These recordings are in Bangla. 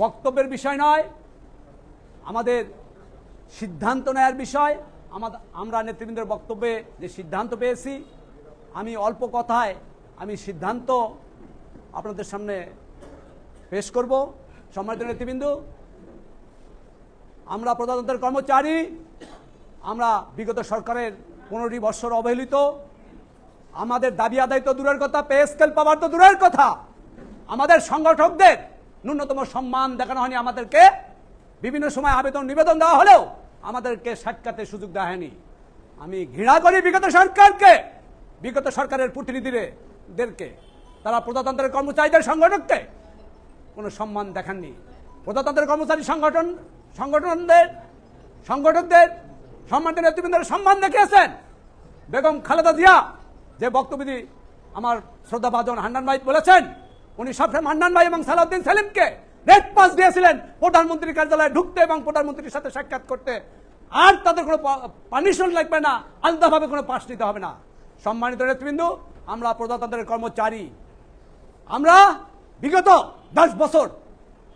বক্তব্যের বিষয় নয়, আমাদের সিদ্ধান্ত নেয়ার বিষয়। আমাদের আমরা নেতৃবৃন্দের বক্তব্যে যে সিদ্ধান্ত পেয়েছি, আমি অল্প কথায় আমি সিদ্ধান্ত আপনাদের সামনে পেশ করব। সম্মানিত নেতৃবৃন্দ, আমরা প্রজাতন্ত্রের কর্মচারী, আমরা বিগত সরকারের পনেরোটি বৎসর অবহেলিত। আমাদের দাবি আদায় তো দূরের কথা, পে স্কেল পাওয়ার তো দূরের কথা। আমাদের সংগঠকদের ন্যূনতম সম্মান দেখানো হয়নি আমাদেরকে। বিভিন্ন সময় আবেদন, নিবেদন দেওয়া হলেও আমাদেরকে সাক্ষাতের সুযোগ দেওয়া হয়নি। আমি ঘৃণা করি বিগত সরকারকে, বিগত সরকারের প্রতিনিধিদেরকে। তারা প্রজাতন্ত্রের কর্মচারীদের সংগঠককে কোনো সম্মান দেখাননি। প্রজাতন্ত্রের কর্মচারী সংগঠন, সংগঠনদের, সংগঠকদের সম্মানিত নেতৃবৃন্দের সম্মান দেখিয়েছেন। বেগম খালেদা জিয়া, যে বক্তব্যটি আমার শ্রদ্ধাভাজন হান্নান ভাই বলেছেন উনি সবসময় হান্নান ভাই এবং সালাউদ্দিন সেলিমকে রেড পাস দিয়েছিলেন প্রধানমন্ত্রীর কার্যালয়ে ঢুকতে এবং প্রধানমন্ত্রীর সাথে সাক্ষাৎ করতে। আর তাদের কোনো পানিশমেন্ট লাগবে না, আলাদাভাবে কোনো পাশ নিতে হবে না। সম্মানিত নেতৃবৃন্দ, আমরা প্রজাতন্ত্রের কর্মচারী। আমরা বিগত দশ বছর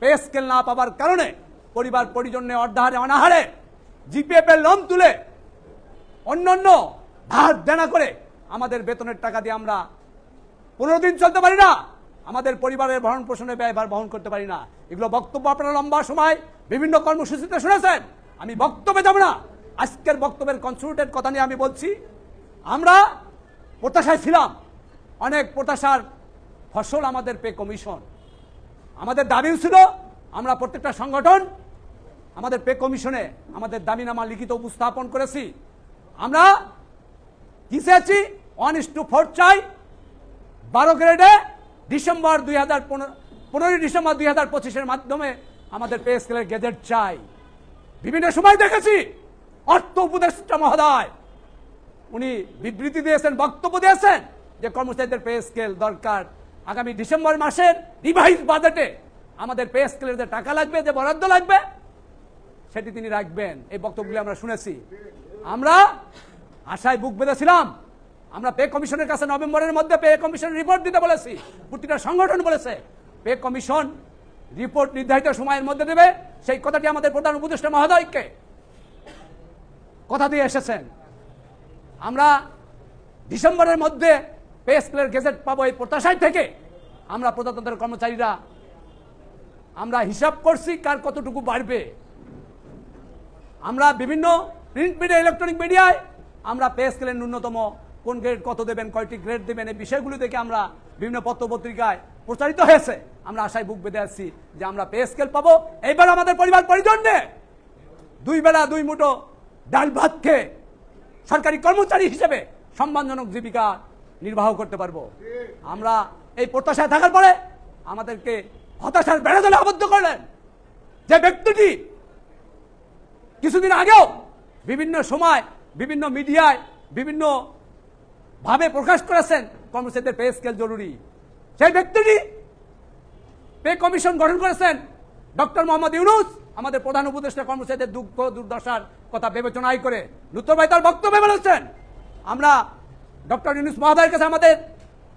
পে স্কেল না পাওয়ার কারণে পরিবার পরিজন্যে অর্ধাহারে অনাহারে জিপিএফ এর লোন তুলে অন্যান্য ধার দেনা করে আমাদের বেতনের টাকা দিয়ে আমরা পনেরো দিন চলতে পারি না। আমাদের পরিবারের ভরণ পোষণের ব্যয়ভার বহন করতে পারি না। এগুলো বক্তব্য আপনারা লম্বা সময় বিভিন্ন কর্মসূচিতে শুনেছেন। আমি বক্তব্যে যাব না। আজকের বক্তব্যের কনসুলেটের কথা নিয়ে আমি বলছি, আমরা প্রত্যাশায় ছিলাম। অনেক প্রত্যাশার ফসল আমাদের পে কমিশন। আমাদের দাবিও ছিল, আমরা প্রত্যেকটা সংগঠন আমাদের পে কমিশনে আমাদের দাবিনামা লিখিত উপস্থাপন করেছি। আমরা কি চেয়েছি? ওয়ান ইস টু ফোর চাই, বারো গ্রেডে ডিসেম্বর দুই হাজার পনেরোই ডিসেম্বর দুই হাজার পঁচিশের মাধ্যমে আমাদের পে স্কেলের গেজেট চাই। বিভিন্ন সময় দেখেছি, অর্থ উপদেষ্টা মহোদয়, উনি বিবৃতি দিয়েছেন, বক্তব্য দিয়েছেন যে কর্মচারীদের পে স্কেল দরকার। আগামী ডিসেম্বর মাসের রিভাইজ বাজেটে আমাদের পে স্কেলের যে টাকা লাগবে, যে বরাদ্দ লাগবে, সেটি তিনি রাখবেন। এই বক্তব্যগুলি আমরা শুনেছি। আমরা আশায় বুক বেঁধেছিলাম আমরা পে কমিশনের কাছে নভেম্বরের মধ্যে পে কমিশন রিপোর্ট দিতে বলেছি। প্রতিটা সংগঠন বলেছে পে কমিশন রিপোর্ট নির্ধারিত সময়ের মধ্যে দেবে। সেই কথাটি আমাদের প্রধান উপদেষ্টা মহোদয়কে কথা দিয়ে এসেছেন। আমরা ডিসেম্বরের মধ্যে পে স্কেলের গেজেট পাবো এই প্রত্যাশায় থেকে। আমরা প্রজাতন্ত্রের কর্মচারীরা, আমরা হিসাব করছি কার কতটুকু বাড়বে। আমরা বিভিন্ন প্রিন্ট মিডিয়া ইলেকট্রনিক মিডিয়ায় আমরা পে স্কেলের ন্যূনতম কোন গ্রেড কত দেবেন, কয়টি গ্রেড দেবেন, এই বিষয়গুলি দেখে আমরা বিভিন্ন পত্র পত্রিকায় প্রচারিত হয়েছে। আমরা আশায় বুক বেঁধে আসছি যে আমরা পে স্কেল পাবো। এইবার আমাদের পরিবার পরিজন্যে দুই বেলা দুই মুঠো ডাল ভাত খেয়ে সরকারি কর্মচারী হিসেবে সম্মানজনক জীবিকা নির্বাহ করতে পারব। আমরা এই প্রত্যাশায় থাকার পরে আমাদেরকে হতাশার বেড়াদলে আবদ্ধ করলেন। যে ব্যক্তিটি কিছুদিন আগেও বিভিন্ন সময় বিভিন্ন মিডিয়ায় বিভিন্ন ভাবে প্রকাশ করেছেন কর্মচারীদের পে স্কেল জরুরি। সেই ব্যক্তিটি পে কমিশন গঠন করেছেন ডক্টর মোহাম্মদ ইউনুস, আমাদের প্রধান উপদেষ্টা কর্মচারীদের দুঃখ, দুর্দশার কথা বিবেচনায় করে। লুত্তর ভাই তার বক্তব্যে বলেছেন, আমরা ডক্টর ইউনুস মহোদয়ের কাছে আমাদের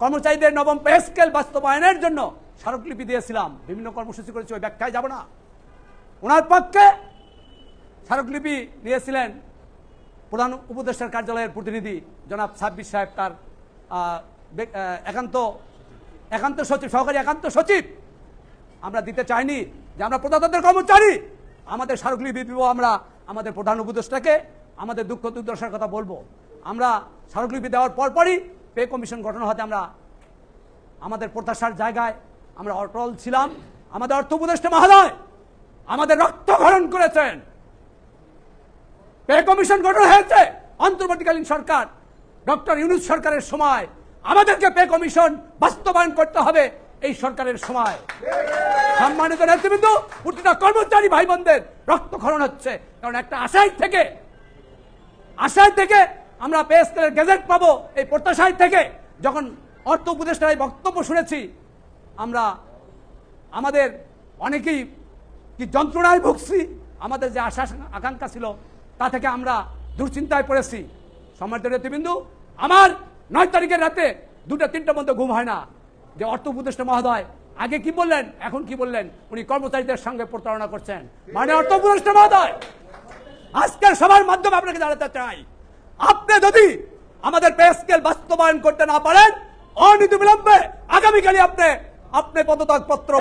কর্মচারীদের নবম পে স্কেল বাস্তবায়নের জন্য স্মারকলিপি দিয়েছিলাম। বিভিন্ন কর্মসূচি করেছি, ওই ব্যাখ্যায় যাব না। ওনার পক্ষে স্মারকলিপি নিয়েছিলেন প্রধান উপদেষ্টার কার্যালয়ের প্রতিনিধি জনাব সাব্বির সাহেব তার একান্ত একান্ত সচিব, সহকারী একান্ত সচিব। আমরা দিতে চাইনি যে আমরা প্রজাতন্ত্রের কর্মচারী। আমাদের স্মারকলিপি দিব আমরা আমাদের প্রধান উপদেষ্টাকে, আমাদের দুঃখ দুর্দশার কথা বলব। আমরা স্মারকলিপি দেওয়ার পরপরই পে কমিশন গঠন হতে আমরা আমাদের প্রত্যাশার জায়গায় আমরা অটল ছিলাম। আমাদের অর্থ উপদেষ্টা মহোদয়, আমাদের রক্তক্ষরণ করেছেন। পে কমিশন গঠন হয়েছে অন্তর্বর্তীকালীন সরকার। ডক্টর ইউনুস সরকারের সময় আমাদেরকে পে কমিশন বাস্তবায়ন করতে হবে এই সরকারের সময়। সম্মানিত নেতৃবৃন্দ, প্রতিটা কর্মচারী ভাই বোনদের রক্তক্ষরণ হচ্ছে। কারণ একটা আশায় থেকে আশায় থেকে আমরা পে স্কেলের গেজেট পাবো এই প্রত্যাশায় থেকে। যখন অর্থ উপদেষ্টার এই বক্তব্য শুনেছি, আমরা আমাদের অনেকেই কি যন্ত্রণায় ভুগছি? আমাদের যে আশা, আকাঙ্ক্ষা ছিল তা থেকে আমরা দুশ্চিন্তায় পড়েছি। সম্মানিত নেতৃবৃন্দু, আমার নয় তারিখের রাতে দুটা তিনটা মধ্যে ঘুম হয় না। যে অর্থ উপদেষ্টা মহোদয় আগে কি বললেন, এখন কি বললেন, উনি কর্মচারীদের সঙ্গে প্রতারণা করছেন। মানে অর্থপ্রষ্ট মহোদয়, আজকের সবার মাধ্যমে আপনাকে জানাতে চাই, আপনি যদি আমাদের পে স্কেল বাস্তবায়ন করতে না পারেন, অনীতি বিলম্বে আগামীকালই আপনি আপনি পদত্যাগ পত্র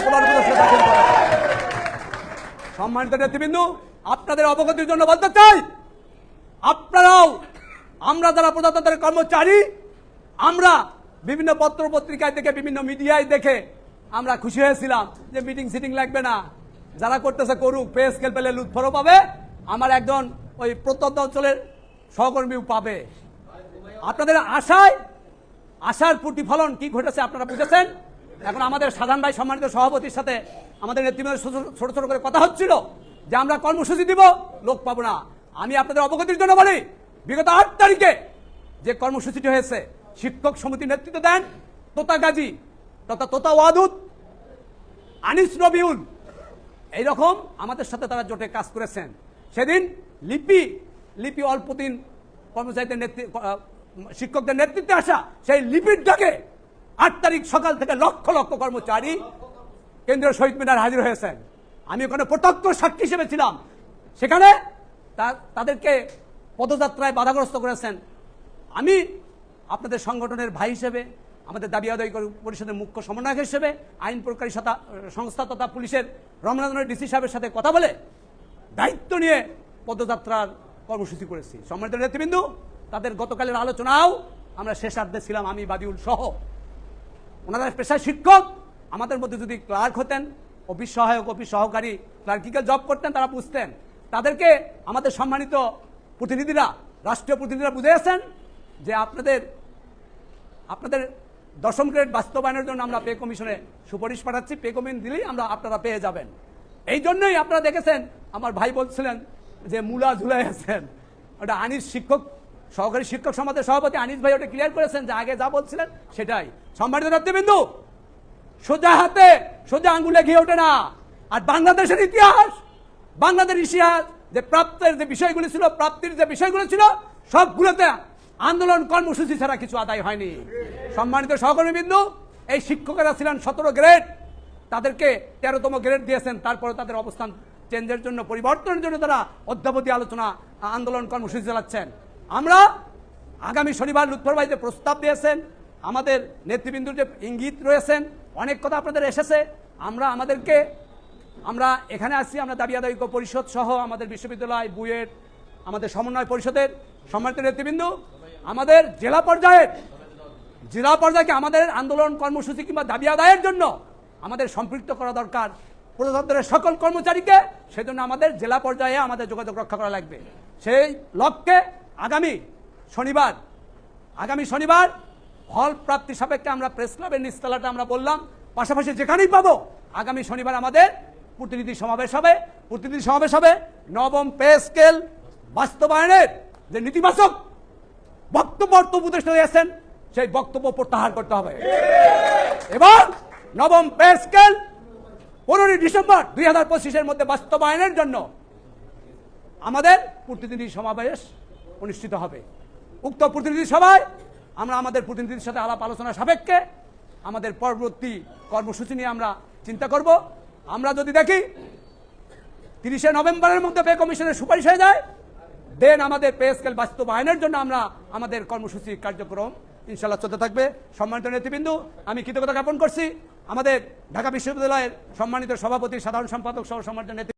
সম্মানিত নেতৃবৃন্দ আপনাদের অবগতির জন্য বলতে চাই, আপনারাও, আমরা যারা প্রজাতন্ত্রের কর্মচারী, আমরা বিভিন্ন পত্র পত্রিকায় দেখে, বিভিন্ন মিডিয়ায় দেখে আমরা খুশি হয়েছিলাম যে মিটিং সিটিং লাগবে না। যারা করতেছে করুক পে স্কেল পেলে লুৎফরও পাবে, আমার একজন ওই প্রত্যন্ত অঞ্চলের সহকর্মীও পাবে। আপনাদের আশায়, আশার প্রতিফলন কি ঘটেছে আপনারা বুঝেছেন? এখন আমাদের সাধারণ ভাই সম্মানিত সভাপতির সাথে আমাদের নেতৃত্বের ছোট ছোট করে কথা হচ্ছিল। যে আমরা কর্মসূচি দিব, লোক পাবো না। আমি আপনাদের অবগতির জন্য বলি, বিগত আট তারিখে যে কর্মসূচিটি হয়েছে, শিক্ষক সমিতি নেতৃত্ব দেন তোতা গাজী, তথা তোতা ওয়াদুদ, আনিস রবিউল। এইরকম আমাদের সাথে তারা জোটে কাজ করেছেন। সেদিন লিপি লিপি অল্প দিন কর্মচারীদের নেতৃত্ব শিক্ষকদের নেতৃত্বে আসা সেই লিপির ডাকে আট তারিখ সকাল থেকে লক্ষ লক্ষ কর্মচারী কেন্দ্রীয় শহীদ মিনার হাজির হয়েছেন। আমি ওখানে প্রত্যক্ষ সাক্ষী হিসেবে ছিলাম। সেখানে তাদেরকে পদযাত্রায় বাধাগ্রস্ত করেছেন। আমি আপনাদের সংগঠনের ভাই হিসেবে, আমাদের দাবি আদায় পরিষদের মুখ্য সমন্বয়ক হিসেবে, আইন প্রকারী সংস্থা তথা পুলিশের রমনাথনের ডিসি সাহেবের সাথে কথা বলে দায়িত্ব নিয়ে পদযাত্রার কর্মসূচি করেছি। সম্মানিত নেতৃবৃন্দ, তাদের গতকালের আলোচনাও আমরা শেষার্ধে ছিলাম, আমি বাদিউল সহ। ওনারা পেশায় শিক্ষক, আমাদের মধ্যে যদি ক্লার্ক হতেন অফিস সহায়ক অফিস সহকারী ক্লার্কিক্যাল জব করতেন, তারা বুঝতেন। তাদেরকে আমাদের সম্মানিত প্রতিনিধিরা, রাষ্ট্রীয় প্রতিনিধিরা বুঝিয়েছেন যে আপনাদের আপনাদের দশম গ্রেড বাস্তবায়নের জন্য আমরা পে কমিশনে সুপারিশ পাঠাচ্ছি। পে কমিশন দিলেই আমরা আপনারা পেয়ে যাবেন। এই জন্যই আপনারা দেখেছেন, আমার ভাই বলছিলেন যে মূলা ঝুলাই আছেন। ওটা আনিস শিক্ষক, সহকারী শিক্ষক সমাজের সভাপতি আনিস ভাই ওটা ক্লিয়ার করেছেন যে আগে যা বলছিলেন সেটাই। সম্মানিত নেতৃবৃন্দু সোজা হাতে, সোজা আঙ্গুলে ঘিয়ে ওঠে না। আর বাংলাদেশের ইতিহাস বাংলাদেশের ইতিহাস, যে প্রাপ্তের যে বিষয়গুলো ছিল, প্রাপ্তির যে বিষয়গুলো ছিল, সবগুলোতে আন্দোলন কর্মসূচি ছাড়া কিছু আদায় হয়নি। সম্মানিত সহকর্মী বিন্দু এই শিক্ষকেরা ছিলেন সতেরো গ্রেড। তাদেরকে তেরোতম গ্রেড দিয়েছেন। তারপরে তাদের অবস্থান চেঞ্জের জন্য, পরিবর্তনের জন্য তারা অদ্যাবধি আলোচনা, আন্দোলন কর্মসূচি চালাচ্ছেন। আমরা আগামী শনিবার লুৎফর ভাই যে প্রস্তাব দিয়েছেন। আমাদের নেতৃবৃন্দুর যে ইঙ্গিত রয়েছেন অনেক কথা আপনাদের এসেছে। আমরা আমাদেরকে, আমরা এখানে আসছি, আমরা দাবি আদায় পরিষদ সহ আমাদের বিশ্ববিদ্যালয়, বুয়েট, আমাদের সমন্বয় পরিষদের সম্মানিত নেতৃবৃন্দ, আমাদের জেলা পর্যায়ের, জেলা পর্যায়কে আমাদের আন্দোলন কর্মসূচি কিংবা দাবি আদায়ের জন্য আমাদের সম্পৃক্ত করা দরকার। প্রজাতন্ত্রের সকল কর্মচারীকে সেজন্য আমাদের জেলা পর্যায়ে আমাদের যোগাযোগ রক্ষা করা লাগবে। সেই লক্ষ্যে আগামী শনিবার আগামী শনিবার হল প্রাপ্তি সাপেক্ষে আমরা প্রেস ক্লাবের নিচতলাটা আমরা বললাম। পাশাপাশি যেখানেই পাবো, আগামী শনিবার আমাদের প্রতিনিধি সমাবেশ হবে। প্রতিনিধি সমাবেশ হবে নবম পে স্কেল বাস্তবায়নের যে নেতিবাচক বক্তব্য অর্থ উপদেষ্টা হয়েছেন সেই বক্তব্য প্রত্যাহার করতে হবে। এবং নবম পে স্কেল পনেরোই ডিসেম্বর দুই হাজার পঁচিশের মধ্যে বাস্তবায়নের জন্য আমাদের প্রতিনিধি সমাবেশ অনুষ্ঠিত হবে। উক্ত প্রতিনিধি সভায় আমরা আমাদের প্রতিনিধির সাথে আলাপ আলোচনা সাপেক্ষে আমাদের পরবর্তী কর্মসূচি নিয়ে আমরা চিন্তা করব। আমরা যদি দেখি, তিরিশে নভেম্বরের মধ্যে পে কমিশনের সুপারিশ হয়ে যায়, দেন আমাদের পে স্কেল বাস্তবায়নের জন্য আমরা আমাদের কর্মসূচি কার্যক্রম ইনশাল্লাহ চলতে থাকবে। সম্মানিত নেতৃবৃন্দ, আমি কৃতজ্ঞতা জ্ঞাপন করছি। আমাদের ঢাকা বিশ্ববিদ্যালয়ের সম্মানিত সভাপতি, সাধারণ সম্পাদক সহ সম্মানিত নেতৃত্ব